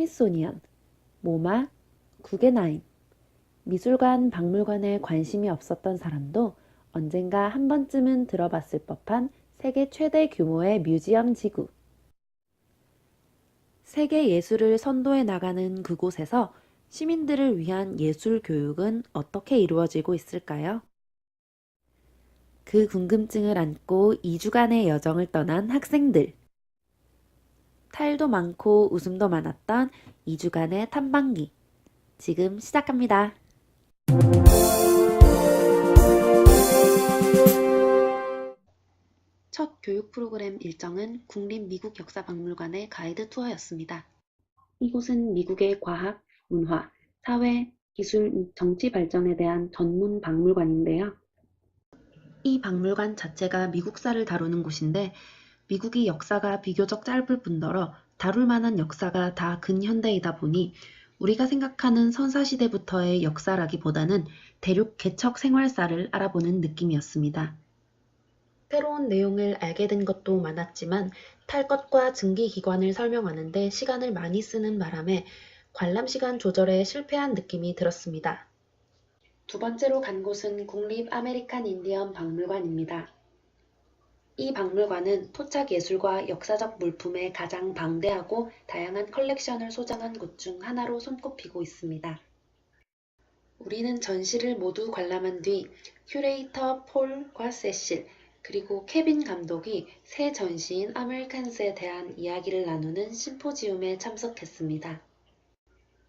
스미소니언, 모마, 구겐하임. 미술관, 박물관에 관심이 없었던 사람도 언젠가 한 번쯤은 들어봤을 법한 세계 최대 규모의 뮤지엄 지구. 세계 예술을 선도해 나가는 그곳에서 시민들을 위한 예술 교육은 어떻게 이루어지고 있을까요? 그 궁금증을 안고 2주간의 여정을 떠난 학생들. 탈도 많고 웃음도 많았던 2주간의 탐방기. 지금 시작합니다. 첫 교육 프로그램 일정은 국립 미국 역사박물관의 가이드 투어였습니다. 이곳은 미국의 과학, 문화, 사회, 기술 및 정치 발전에 대한 전문 박물관인데요. 이 박물관 자체가 미국사를 다루는 곳인데 미국이 역사가 비교적 짧을 뿐더러 다룰 만한 역사가 다 근현대이다 보니 우리가 생각하는 선사시대부터의 역사라기보다는 대륙 개척 생활사를 알아보는 느낌이었습니다. 새로운 내용을 알게 된 것도 많았지만 탈 것과 증기 기관을 설명하는데 시간을 많이 쓰는 바람에 관람 시간 조절에 실패한 느낌이 들었습니다. 두 번째로 간 곳은 국립 아메리칸 인디언 박물관입니다. 이 박물관은 토착 예술과 역사적 물품의 가장 방대하고 다양한 컬렉션을 소장한 곳 중 하나로 손꼽히고 있습니다. 우리는 전시를 모두 관람한 뒤 큐레이터 폴과 세실, 그리고 케빈 감독이 새 전시인 아메리칸스에 대한 이야기를 나누는 심포지움에 참석했습니다.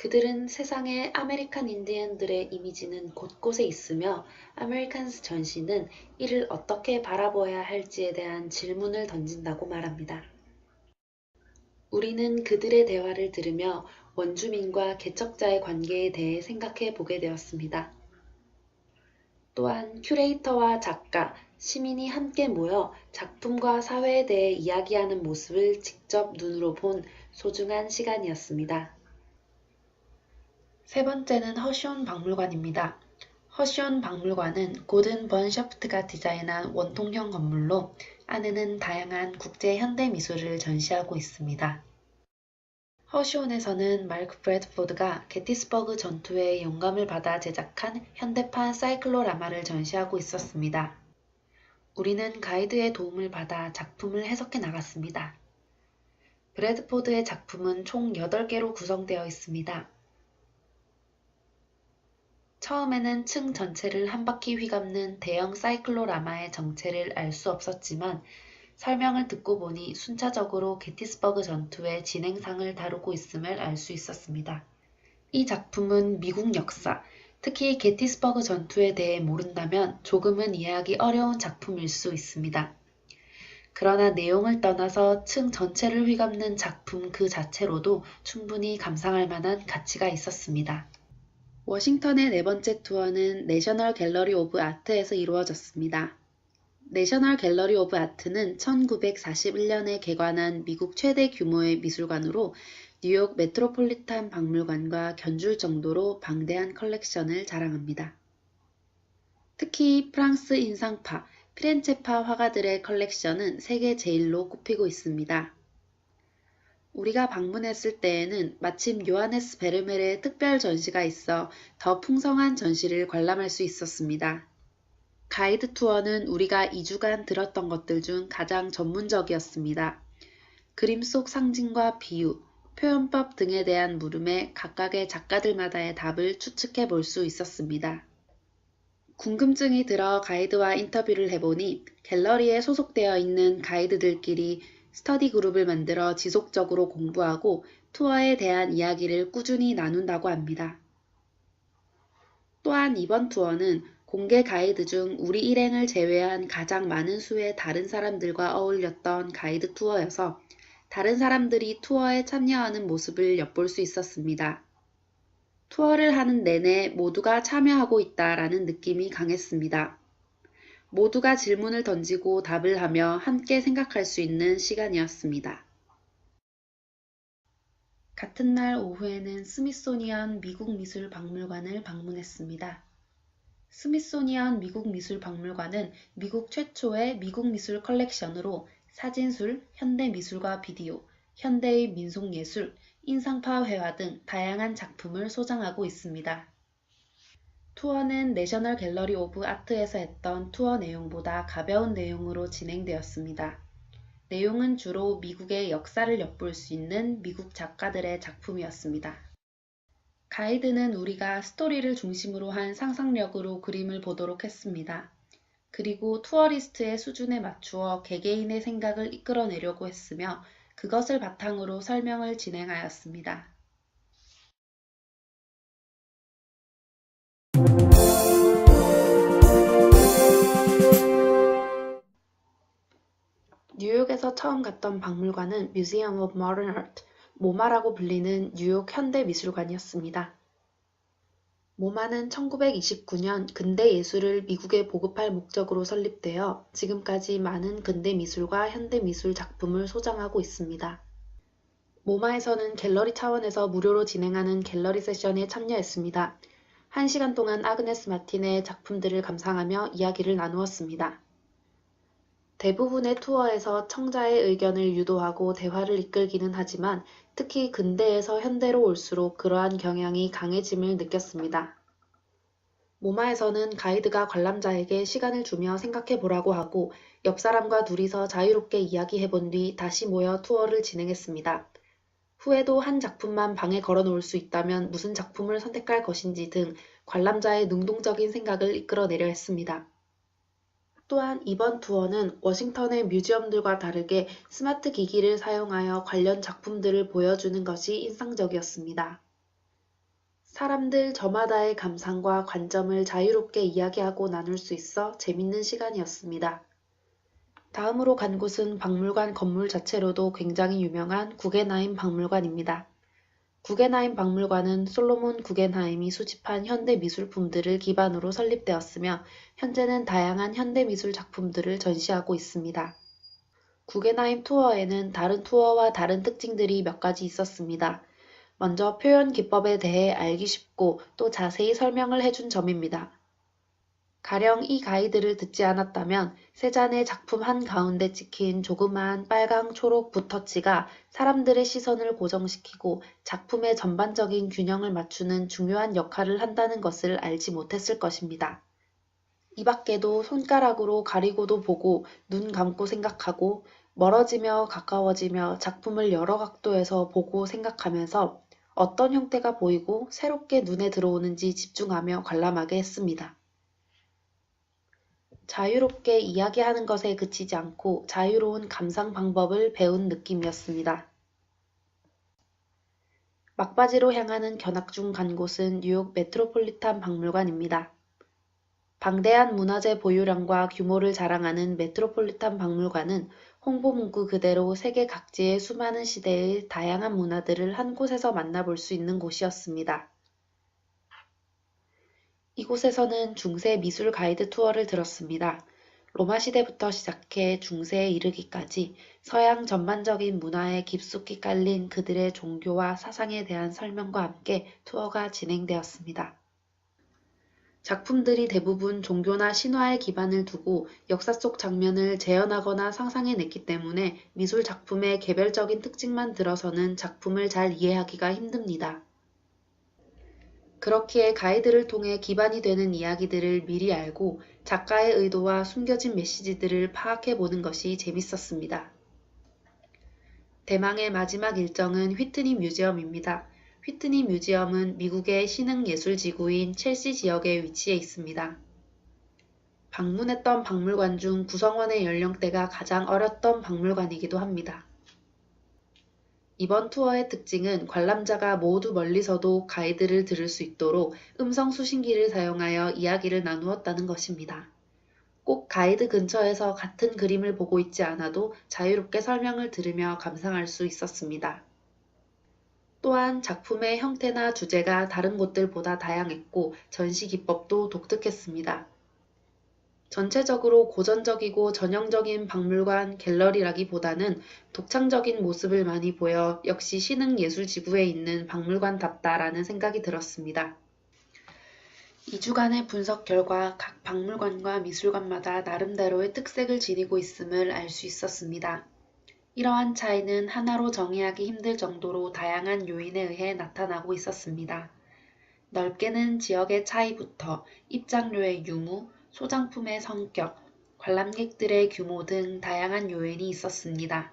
그들은 세상의 아메리칸 인디언들의 이미지는 곳곳에 있으며 아메리칸스 전시는 이를 어떻게 바라보아야 할지에 대한 질문을 던진다고 말합니다. 우리는 그들의 대화를 들으며 원주민과 개척자의 관계에 대해 생각해 보게 되었습니다. 또한 큐레이터와 작가, 시민이 함께 모여 작품과 사회에 대해 이야기하는 모습을 직접 눈으로 본 소중한 시간이었습니다. 세 번째는 허시온 박물관입니다. 허시온 박물관은 고든 번 셔프트가 디자인한 원통형 건물로 안에는 다양한 국제 현대 미술을 전시하고 있습니다. 허시온에서는 마크 브래드포드가 게티스버그 전투에 영감을 받아 제작한 현대판 사이클로라마를 전시하고 있었습니다. 우리는 가이드의 도움을 받아 작품을 해석해 나갔습니다. 브래드포드의 작품은 총 8개로 구성되어 있습니다. 처음에는 층 전체를 한 바퀴 휘감는 대형 사이클로라마의 정체를 알 수 없었지만 설명을 듣고 보니 순차적으로 게티스버그 전투의 진행상을 다루고 있음을 알 수 있었습니다. 이 작품은 미국 역사, 특히 게티스버그 전투에 대해 모른다면 조금은 이해하기 어려운 작품일 수 있습니다. 그러나 내용을 떠나서 층 전체를 휘감는 작품 그 자체로도 충분히 감상할 만한 가치가 있었습니다. 워싱턴의 네 번째 투어는 내셔널 갤러리 오브 아트에서 이루어졌습니다. 내셔널 갤러리 오브 아트는 1941년에 개관한 미국 최대 규모의 미술관으로 뉴욕 메트로폴리탄 박물관과 견줄 정도로 방대한 컬렉션을 자랑합니다. 특히 프랑스 인상파, 피렌체파 화가들의 컬렉션은 세계 제일로 꼽히고 있습니다. 우리가 방문했을 때에는 마침 요하네스 베르멜의 특별 전시가 있어 더 풍성한 전시를 관람할 수 있었습니다. 가이드 투어는 우리가 2주간 들었던 것들 중 가장 전문적이었습니다. 그림 속 상징과 비유, 표현법 등에 대한 물음에 각각의 작가들마다의 답을 추측해 볼 수 있었습니다. 궁금증이 들어 가이드와 인터뷰를 해보니 갤러리에 소속되어 있는 가이드들끼리 스터디 그룹을 만들어 지속적으로 공부하고 투어에 대한 이야기를 꾸준히 나눈다고 합니다. 또한 이번 투어는 공개 가이드 중 우리 일행을 제외한 가장 많은 수의 다른 사람들과 어울렸던 가이드 투어여서 다른 사람들이 투어에 참여하는 모습을 엿볼 수 있었습니다. 투어를 하는 내내 모두가 참여하고 있다라는 느낌이 강했습니다. 모두가 질문을 던지고 답을 하며 함께 생각할 수 있는 시간이었습니다. 같은 날 오후에는 스미소니언 미국 미술 박물관을 방문했습니다. 스미소니언 미국 미술 박물관은 미국 최초의 미국 미술 컬렉션으로 사진술, 현대 미술과 비디오, 현대의 민속 예술, 인상파 회화 등 다양한 작품을 소장하고 있습니다. 투어는 내셔널 갤러리 오브 아트에서 했던 투어 내용보다 가벼운 내용으로 진행되었습니다. 내용은 주로 미국의 역사를 엿볼 수 있는 미국 작가들의 작품이었습니다. 가이드는 우리가 스토리를 중심으로 한 상상력으로 그림을 보도록 했습니다. 그리고 투어리스트의 수준에 맞추어 개개인의 생각을 이끌어내려고 했으며 그것을 바탕으로 설명을 진행하였습니다. 뉴욕에서 처음 갔던 박물관은 Museum of Modern Art, 모마라고 불리는 뉴욕 현대 미술관이었습니다. 모마는 1929년 근대 예술을 미국에 보급할 목적으로 설립되어 지금까지 많은 근대 미술과 현대 미술 작품을 소장하고 있습니다. 모마에서는 갤러리 차원에서 무료로 진행하는 갤러리 세션에 참여했습니다. 1시간 동안 아그네스 마틴의 작품들을 감상하며 이야기를 나누었습니다. 대부분의 투어에서 청자의 의견을 유도하고 대화를 이끌기는 하지만 특히 근대에서 현대로 올수록 그러한 경향이 강해짐을 느꼈습니다. 모마에서는 가이드가 관람자에게 시간을 주며 생각해 보라고 하고 옆 사람과 둘이서 자유롭게 이야기해 본 뒤 다시 모여 투어를 진행했습니다. 후에도 한 작품만 방에 걸어 놓을 수 있다면 무슨 작품을 선택할 것인지 등 관람자의 능동적인 생각을 이끌어내려 했습니다. 또한 이번 투어는 워싱턴의 뮤지엄들과 다르게 스마트 기기를 사용하여 관련 작품들을 보여주는 것이 인상적이었습니다. 사람들 저마다의 감상과 관점을 자유롭게 이야기하고 나눌 수 있어 재밌는 시간이었습니다. 다음으로 간 곳은 박물관 건물 자체로도 굉장히 유명한 구겐하임 박물관입니다. 구겐하임 박물관은 솔로몬 구겐하임이 수집한 현대 미술품들을 기반으로 설립되었으며 현재는 다양한 현대 미술 작품들을 전시하고 있습니다. 구겐하임 투어에는 다른 투어와 다른 특징들이 몇 가지 있었습니다. 먼저 표현 기법에 대해 알기 쉽고 또 자세히 설명을 해준 점입니다. 가령 이 가이드를 듣지 않았다면 세잔의 작품 한가운데 찍힌 조그마한 빨강 초록 붓터치가 사람들의 시선을 고정시키고 작품의 전반적인 균형을 맞추는 중요한 역할을 한다는 것을 알지 못했을 것입니다. 이 밖에도 손가락으로 가리고도 보고 눈 감고 생각하고 멀어지며 가까워지며 작품을 여러 각도에서 보고 생각하면서 어떤 형태가 보이고 새롭게 눈에 들어오는지 집중하며 관람하게 했습니다. 자유롭게 이야기하는 것에 그치지 않고 자유로운 감상 방법을 배운 느낌이었습니다. 막바지로 향하는 견학 중 간 곳은 뉴욕 메트로폴리탄 박물관입니다. 방대한 문화재 보유량과 규모를 자랑하는 메트로폴리탄 박물관은 홍보 문구 그대로 세계 각지의 수많은 시대의 다양한 문화들을 한 곳에서 만나볼 수 있는 곳이었습니다. 이곳에서는 중세 미술 가이드 투어를 들었습니다. 로마 시대부터 시작해 중세에 이르기까지 서양 전반적인 문화에 깊숙이 깔린 그들의 종교와 사상에 대한 설명과 함께 투어가 진행되었습니다. 작품들이 대부분 종교나 신화에 기반을 두고 역사 속 장면을 재현하거나 상상해냈기 때문에 미술 작품의 개별적인 특징만 들어서는 작품을 잘 이해하기가 힘듭니다. 그렇기에 가이드를 통해 기반이 되는 이야기들을 미리 알고 작가의 의도와 숨겨진 메시지들을 파악해 보는 것이 재밌었습니다. 대망의 마지막 일정은 휘트니 뮤지엄입니다. 휘트니 뮤지엄은 미국의 신흥 예술 지구인 첼시 지역에 위치해 있습니다. 방문했던 박물관 중 구성원의 연령대가 가장 어렸던 박물관이기도 합니다. 이번 투어의 특징은 관람자가 모두 멀리서도 가이드를 들을 수 있도록 음성 수신기를 사용하여 이야기를 나누었다는 것입니다. 꼭 가이드 근처에서 같은 그림을 보고 있지 않아도 자유롭게 설명을 들으며 감상할 수 있었습니다. 또한 작품의 형태나 주제가 다른 곳들보다 다양했고 전시 기법도 독특했습니다. 전체적으로 고전적이고 전형적인 박물관 갤러리라기보다는 독창적인 모습을 많이 보여 역시 신흥 예술 지구에 있는 박물관답다라는 생각이 들었습니다. 2주간의 분석 결과 각 박물관과 미술관마다 나름대로의 특색을 지니고 있음을 알 수 있었습니다. 이러한 차이는 하나로 정의하기 힘들 정도로 다양한 요인에 의해 나타나고 있었습니다. 넓게는 지역의 차이부터 입장료의 유무, 소장품의 성격, 관람객들의 규모 등 다양한 요인이 있었습니다.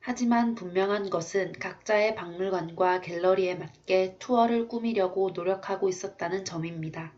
하지만 분명한 것은 각자의 박물관과 갤러리에 맞게 투어를 꾸미려고 노력하고 있었다는 점입니다.